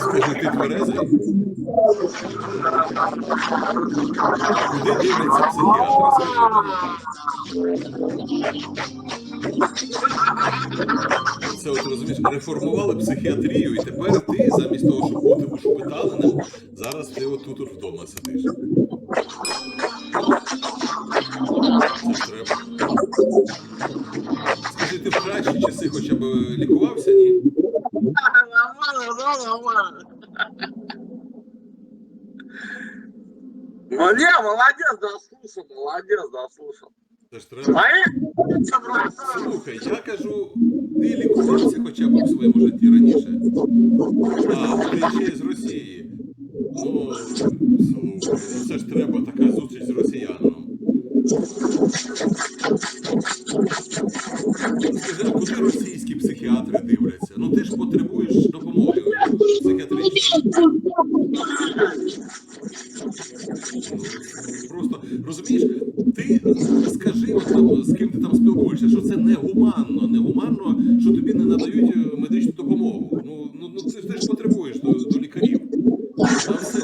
Скажи, ти тверезий? Куди? Скажи мені. Це от розумієш, реформували психіатрію, і тепер ти, замість того, щоб бути ушпиталеним, зараз ти отут от вдома сидиш. Це треба. Скажи, ти в кращі часи хоча б лікувався, ні? Ну не, молодец, дослушал, молодец, дослушал. Це ж треба. Слухай, я кажу, ти лікувався хоча б в своєму житті раніше. А, ти ще й з Росії. Ну, слухай, ну це ж треба така зустріч з росіянином каже, куди російські психіатри дивляться? Ну ти ж потребуєш допомоги психіатричної. Ну, просто розумієш, ти скажи, з ким ти там спілкуєшся, що це негуманно, негуманно, що тобі не надають е, медичну допомогу. Ну ну, ну ти ж потребуєш до, до лікарів. Там все